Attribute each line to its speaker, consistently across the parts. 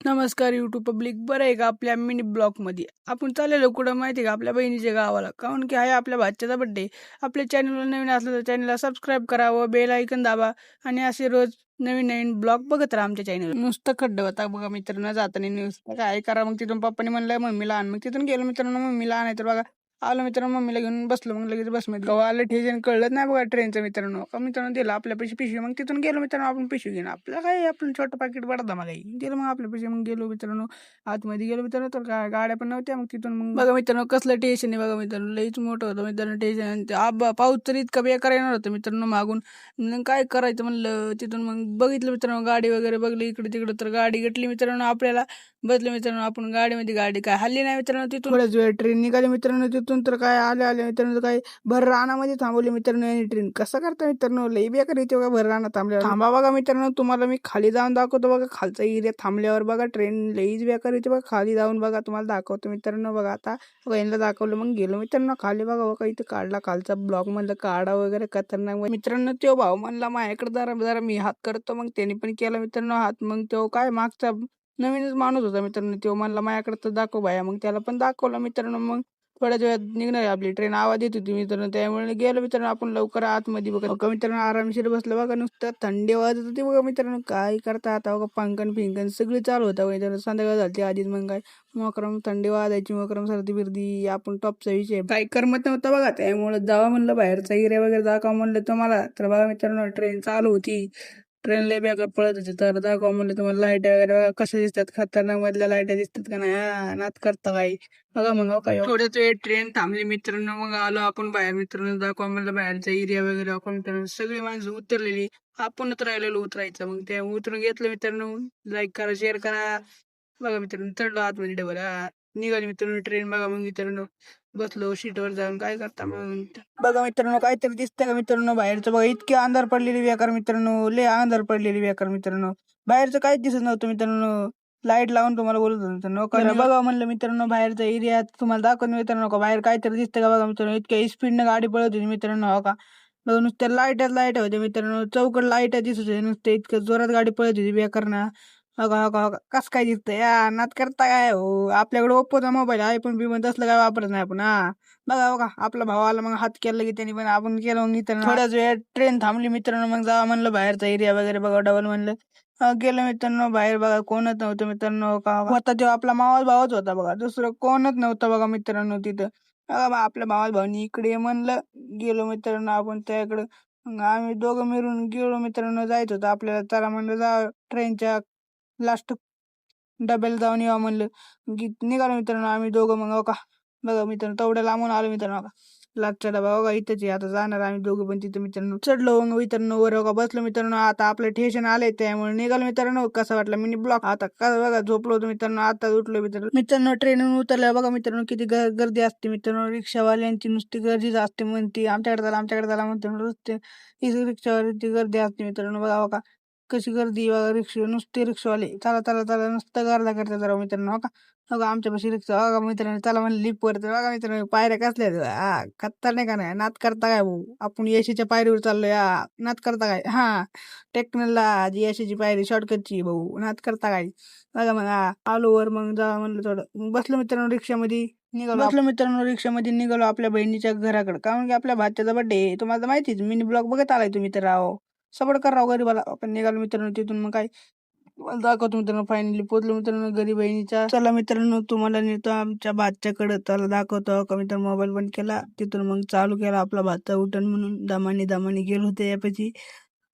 Speaker 1: नमस्कार YouTube public बरं आहे का आपल्या मिनी ब्लॉगमध्ये आपण चाललेलो कुठं माहिती आहे का? आपल्या बहिणीच्या गावाला. कारण की आहे आपल्या भाच्याचा बड्डे आपल्या चॅनलला नवीन असलं तर चॅनलला सबस्क्राईब करावं बेल ऐकन दाबा आणि असे रोज नवीन नवीन ब्लॉग बघत राहा आमच्या चॅनल नुसतं खड्ड होता बघा मित्रांनो जाताना नुसतं काय करा मग तिथून पप्पाने म्हणलं मम्मीला आण. मग तिथून गेलो मित्रांनो मम्मीला तर बघा. आलो मित्रांनो मम्मीला घेऊन बसलो. मग लगेच बसमध्ये गव्हा आलं ठेजन कळलं नाही बघा ट्रेनचं मित्रांनो. का मित्रांनो दिलं आपल्या पैसे पिशवी. मग तिथून गेलो मित्रांनो आपण पिशवी घेऊन. आपलं काय आपलं छोटं पाकिट पडता मला. दिलं मग आपल्या पैसे. मग गेलो मित्रांनो आतमध्ये गेलो मित्रांनो. तर गा- गाड्या पण नव्हत्या. मग तिथून मग बघा मित्रांनो कसलं टेन्शन आहे बघा मित्रांनो. लईच मोठं होतं मित्रांनो टेन्शन ते आबा पाऊस तर इतका बेकार येणार होतं मित्रांनो मागून. मग काय करायचं म्हणलं. तिथून मग बघितलं मित्रांनो गाडी वगैरे बघली. इकडे तिकडे तर गाडी घेतली मित्रांनो आपल्याला. बसलं मित्रांनो आपण गाडीमध्ये. गाडी काय हल्ली नाही मित्रांनो तिथून. थोड्याच वेळ ट्रेन निघाली मित्रांनो तिथून. तर काय आले आले मित्रांनो. तर काय भर रानामध्ये थांबवली मित्रांनो यांनी ट्रेन कसं करता मित्रांनो? लई बेकार येते बघा भर रानात थांबल्यावर. थांबा बघा मित्रांनो तुम्हाला मी खाली जाऊन दाखवतो बघा. खालचा एरिया थांबल्यावर बघा ट्रेन लईच बेकार येते बघा. खाली जाऊन बघा तुम्हाला दाखवतो मित्रांनो. बघा आता बघा यांना दाखवलं मग गेलो मित्रांनो. खाली बघा बघा इथं काढला खालचा ब्लॉक मधलं काढा वगैरे खतरनाक मग मित्रांनो तो भाऊ म्हणला माझ्याकडे जरा जरा मी हात करतो. मग त्यांनी पण केला मित्रांनो हात. मग तो काय मागचा नवीनच माणूस होता मित्रांनो. तो म्हणला माझ्याकडे तर दाखव बाया मग त्याला पण दाखवलं मित्रांनो. मग थोड्याच वेळात निघणार आहे आपली ट्रेन आवाज येत होती मित्रांनो. त्यामुळे गेलो मित्रांनो आपण लवकर आतमध्ये बघा. बघा मित्रांनो आरामशीर बसलं. बघा नुसतं थंडी वाजत होती बघा मित्रांनो. काय करता आता बघा पंकन फिंकन सगळी चालू होता मित्रांनो. संध्याकाळ झाली आधीच मग काय. मोकरम थंडी वाजायची मोकरम सर्दी बिर्दी आपण टॉपचा विषय. काय करमत नव्हता बघा. त्यामुळे जावा म्हणलं बाहेरचा एरिया वगैरे जा का म्हणलं तुम्हाला. तर बघा मित्रांनो ट्रेन चालू होती. ट्रेन लय बेकार पळत होती. तर दाखवा म्हणलं तुम्हाला लाइट वगैरे बघा कशा दिसतात. खतरनाक मधल्या लाइट दिसतात का नाही? नात करता काही बघा मग काय थोड्याच वेळ ट्रेन थांबली मित्रांनो. मग आलो आपण बाहेर मित्रांनो. दाखवा म्हणलं बाहेरचा एरिया वगैरे. दाखवा मित्रांनो सगळी माणसं उतरलेली. आपणच राहिलेलो उतरायचं. मग ते उतरून घेतलं मित्रांनो. लाईक करा शेअर करा. बघा मित्रांनो चढलो आतमध्ये डबल. निघाली मित्रांनो ट्रेन बघा मग मित्रांनो. बसलो सीटवर जाऊन काय करता मग बघा मित्रांनो काहीतरी दिसतंय का मित्रांनो बाहेरचं? बघा इतकी अंधार पडलेली बेकार मित्रांनो. लय अंधार पडलेली बेकार मित्रांनो. बाहेरचं काहीच दिसत नव्हतं मित्रांनो. लाइट लावून तुम्हाला बोलत होतो मित्रांनो. कारण बघा म्हणलं मित्रांनो बाहेरचा एरिया तुम्हाला दाखवून मित्रांनो का? बाहेर काहीतरी दिसतंय का बघा मित्रांनो? इतक्या स्पीडनं गाडी पळत होती मित्रांनो हो का? बघा नुसत्या लाईटच लाइट होते मित्रांनो. चौकड लाइट दिसत होते नुसते इतकं जोरात गाडी पळत होती बेकार बघा बघा बघा कसं काय दिसतंय? या नात करता काय हो? आपल्याकडे ओप्पोचा मोबाईल आहे पण बी तसलं काय वापरत नाही आपण हा. बघा बघा आपला भाऊ आला मग हात केला की त्यांनी पण आपण केलं मग मित्रांनो थोड्याच वेळ ट्रेन थांबली मित्रांनो मग जावा म्हणलं बाहेरचा एरिया वगैरे बघा डबल म्हणलं. गेलो मित्रांनो बाहेर बघा कोणच नव्हतं मित्रांनो का होता तेव्हा आपला मावस भावच होता बघा दुसरं कोणच नव्हतं बघा मित्रांनो तिथं. बघा बा आपल्या मावस भाऊनी इकडे म्हणलं गेलो मित्रांनो आपण त्याकडं. आम्ही दोघं मिळून गेलो मित्रांनो जायचं होतं आपल्याला त्याला म्हणलं जा ट्रेनच्या लास्ट डब्याला जाऊन यावं म्हणलं. की निघालो मित्रांनो आम्ही दोघं मग हो का? बघा मित्रांनो तेवढ्या लांबून आलो मित्रांनो हो का? लास्टचा डबा हो बघा इथंच आता जाणार आम्ही दोघं पण तिथं मित्रांनो. चढलो मग मित्रांनो वर हो बघा बसलो मित्रांनो. आता आपलं स्टेशन आलंय त्यामुळे निघालो मित्रांनो. कसं वाटलं? मिनी ब्लॉक आता कसं बघा झोपलो होतो मित्रांनो. आता उठलो मित्रांनो. मित्रांनो ट्रेनवर उतरल्या बघा मित्रांनो किती गर्दी असते मित्रांनो. रिक्षावाल्यांची नुसती गर्दीच असते म्हणते. आमच्याकडे झाला आमच्याकडे झाला म्हणते. नुसते रिक्षावाल्यांची गर्दी असते मित्रांनो. बघा बघा कशी गर्दी बघा रिक्षा नुसते रिक्षावाले. चला चला चला नुसतं गर्दा करतात जरा मित्रांनो हो का? बघा आमच्यापाशी रिक्षा बघा मित्रांनो चला म्हणलं लिप वर. बघा मित्रांनो पायऱ्या कसल्या. हा खतर नाही का नाही? नात करता काय भाऊ? आपण येशीच्या पायरीवर चाललोय. हा नात करता काय? हा टेक्नॉलॉजी यशीची पायरी शॉर्टकटची भाऊ. नात करता काय? बघा मग हा आलो वर मग जा म्हणलं थोडं. बसलो मित्रांनो रिक्षामध्ये निघालो बसलो मित्रांनो रिक्षामध्ये निघालो आपल्या बहिणीच्या घराकडे. कारण की आपल्या भाच्याचा बर्थडे तुम्हाला माहितीच मिनी ब्लॉग बघत आलाय तुम्ही तर राव. सपोर्ट करा गरीबाला. आपण निघालो मित्रांनो तिथून मग काय? दाखवतो मित्रांनो फायनली पोहोचलो मित्रांनो गरीब बहिणीच्या. चला मित्रांनो तुम्हाला नेतो आमच्या भातच्याकडे. त्याला दाखवतो का मित्रांनो मोबाईल बंद केला. तिथून मग चालू केला आपला भातचा उठण म्हणून. दमानी दमानी गेलो होते यापाशी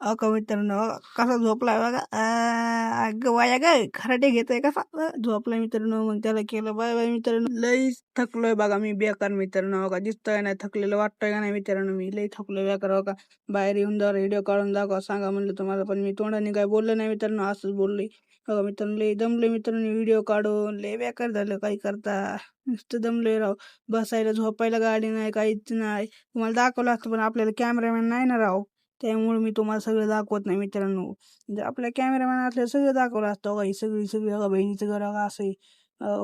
Speaker 1: अहो मित्रांनो कसा झोपलाय बघा. आ, अगं वाया ग खराटे घेतोय कसा? अ, झोपलाय मित्रांनो मग त्याला केलं बाय बाय मित्रांनो. लई थकलोय बघा मी बेकार मित्रांनो हो का दिसतोय नाही थकलेलं वाटतोय का नाही मित्रांनो मी लई थकलोय बेकार बघा. का बाहेर येऊन जा व्हिडिओ काढून दाखवा सांगा म्हणलं तुम्हाला पण मी तोंडाने काय बोललं नाही मित्रांनो असंच बोलले. बघा मित्रांनो लई दमले मित्रांनो व्हिडिओ काढून लई बेकार झालं काही करता. नुसतं दमलोय राव. बसायला झोपायला गाडी नाही काहीच नाही. तुम्हाला दाखवलं असतं पण आपल्याला कॅमेरामॅन नाही ना राव. त्यामुळे मी तुम्हाला सगळं दाखवत नाही मित्रांनो. जर आपल्या कॅमेरामॅन असल्या सगळं दाखवलं असतं बघा ही सगळी सगळी बघा बहिणीचं घर बघा असं आहे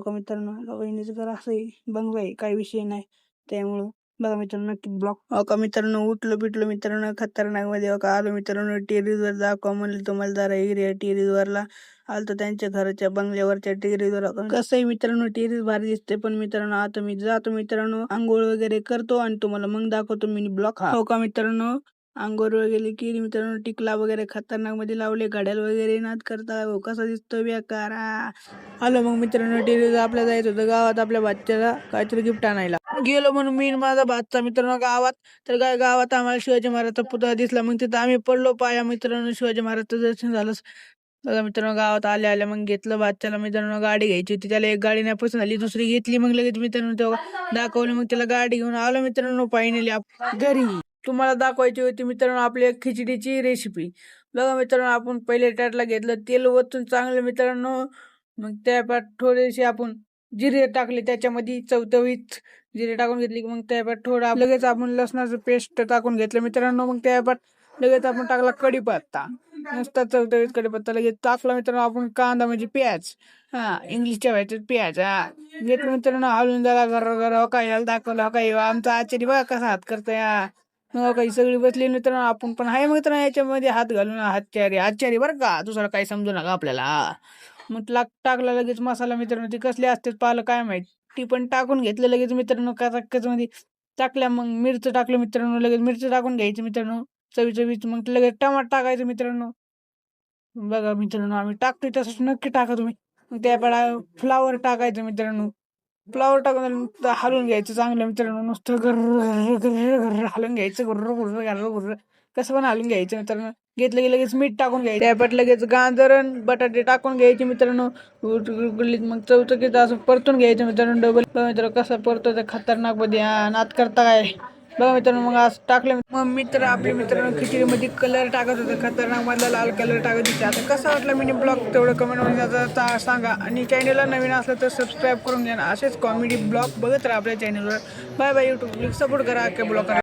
Speaker 1: का मित्रांनो बहिणीचं घर असं आहे बंगलं आहे काही विषय नाही. त्यामुळं बघा मित्रांनो नक्की ब्लॉक का मित्रांनो उठलो पिटलो मित्रांनो खतरनाकमध्ये का आलो मित्रांनो टेरीजवर वर दाखवा म्हणलं तुम्हाला जरा एरिया टेरीजवरला वरला. आलतो त्यांच्या घराच्या बंगल्यावरच्या टेरीजवर वर. कसंही मित्रांनो टेरीज भारी दिसते पण मित्रांनो आता मी जातो मित्रांनो आंघोळ वगैरे करतो आणि तुम्हाला मग दाखवतो मिनी ब्लॉक हो का मित्रांनो? आंघोळ वगैरे केली मित्रांनो. टिकला वगैरे खतरनाक. मध्ये लावले घड्याल वगैरे. नाद करता हो कसा दिसतो बेकार आलो मग मित्रांनो टीव्ही आपल्या जायचं होतं. गावात आपल्या बादच्याला काहीतरी गिफ्ट आणायला. गेलो म्हणून मी माझा भातचा मित्रांनो गावात. तर काय गावात आम्हाला शिवाजी महाराजचा पुतळा दिसला. मग तिथं आम्ही पडलो पाया. मित्रांनो शिवाजी महाराजचं दर्शन झालं. बघा मित्रांनो गावात आल्या आल्या. मग घेतलं बादच्याला मित्रांनो गाडी घ्यायची होती. त्याला एक गाडी नाही पसंत आली. दुसरी घेतली. मग लगेच मित्रांनो तेव्हा दाखवलं. मग त्याला गाडी घेऊन आलो मित्रांनो फायनली घरी. तुम्हाला दाखवायची होती मित्रांनो आपली खिचडीची रेसिपी बघा मित्रांनो आपण पहिले टाटला घेतलं. तेल ओतून चांगलं मित्रांनो मग त्यापात थोडेसे आपण जिरे टाकले. त्याच्यामध्ये चवचवीत जिरे टाकून घेतली. की मग त्यापात थोडं लगेच आपण लसणाचं पेस्ट टाकून घेतलं मित्रांनो. मग त्यापात लगेच आपण टाकला कढीपत्ता. नुसता चवचवीत कढीपत्ता लगेच टाकला मित्रांनो. आपण कांदा म्हणजे प्याज. हा इंग्लिशच्या भाषेत प्याज. हा घेतलं मित्रांनो. हलून झाला घर घर हो काय याला दाखवलं हो काय. आमचा आचारी बघा कसा हात करतोय. हा. हो मग काही सगळी बसली मित्रांनो आपण पण आहे मित्रांनो याच्यामध्ये. हात घालून हातचारी हातचारी बरं का? दुसरं काही समजू नका आपल्याला. मग लाग टाकला लगेच मसाला मित्रांनो. ती कसली असते पाहिलं काय माहीत? ती पण टाकून घेतलं लगेच मित्रांनो. का मध्ये टाकल्या मग मिरचं टाकलं मित्रांनो. लगेच मिरचं टाकून घ्यायचं मित्रांनो. चवी चवीच मग लगेच टमाट टाकायचं मित्रांनो. बघा मित्रांनो आम्ही टाकतोय तसंच नक्की टाका तुम्ही. मग त्या फ्लावर टाकायचं मित्रांनो. फ्लावर टाकून हलवून घ्यायचं चांगलं मित्रांनो नुसतं घर घर घर हलवून घ्यायचं गुर्र गुर्र गर्र गुर्र कसं पण हलवून घ्यायचं मित्रांनो. घेतलं की लगेच मीठ टाकून घ्यायचं. त्यापट लगेच गाजर बटाटे टाकून घ्यायचे मित्रांनो. मग चौचकीत असं परतून घ्यायचं मित्रांनो डबल. मित्र कसं परतो ते खतरनाकमध्ये नात करता काय? बघा मित्रांनो मग आज टाकलं मग मित्र आपले मित्रांनो खिचडीमध्ये कलर टाकत होते. खतरनाक मधला लाल कलर टाकत होते. आता कसा वाटला मिनी ब्लॉग तेवढं कमेंटमध्ये सांगा. आणि चॅनलला नवीन असलं तर सबस्क्राईब करून घ्या. असेच कॉमेडी ब्लॉग बघत राहा आपल्या चॅनलवर बाय बाय यूट्यूब सपोर्ट करा. अख्ख्या ब्लॉग करा